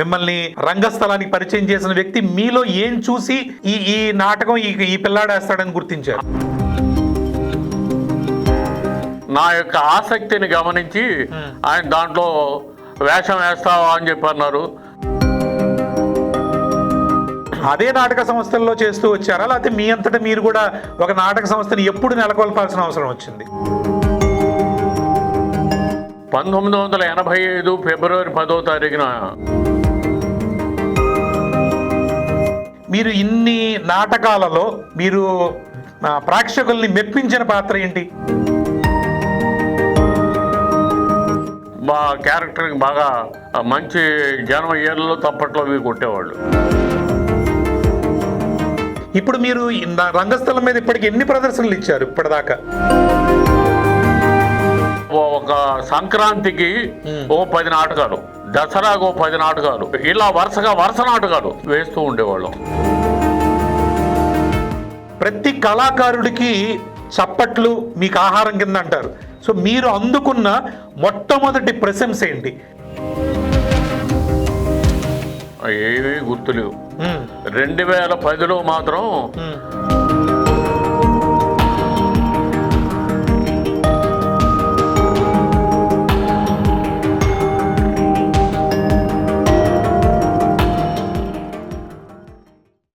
మిమ్మల్ని రంగస్థలానికి పరిచయం చేసిన వ్యక్తి మీలో ఏం చూసి ఈ ఈ నాటకం ఈ ఈ పిల్లాడేస్తాడని గుర్తించారు? నా యొక్క ఆసక్తిని గమనించి ఆయన దాంట్లో వేషం వేస్తావా అని చెప్పి అన్నారు. అదే నాటక సంస్థల్లో చేస్తూ వచ్చారా? లేకపోతే మీ అంతటా మీరు కూడా ఒక నాటక సంస్థని ఎప్పుడు నెలకొల్పాల్సిన అవసరం వచ్చింది? పంతొమ్మిది వందల ఎనభై ఐదు ఫిబ్రవరి పదో తారీఖున మీరు ఇన్ని నాటకాలలో మీరు ప్రేక్షకుల్ని మెప్పించిన పాత్ర ఏంటి? మా క్యారెక్టర్కి బాగా మంచి జనం ఏళ్ళలో తప్పట్లో అవి కొట్టేవాళ్ళు. ఇప్పుడు మీరు రంగస్థలం మీద ఇప్పటికి ఎన్ని ప్రదర్శనలు ఇచ్చారు ఇప్పటిదాకా? ఒక సంక్రాంతికి ఓ పది నాటకాలు. దసరాకు పది నాటకాలు ఇలా వరుసగా వరుస నాటకాలు వేస్తూ ఉండేవాళ్ళం ప్రతి కళాకారుడికి చప్పట్లు మీకు ఆహారం కింద అంటారు సో మీరు అందుకున్న మొట్టమొదటి ప్రశంస ఏంటి ఏమీ గుర్తులేవు. రెండు వేల పదిలో మాత్రం.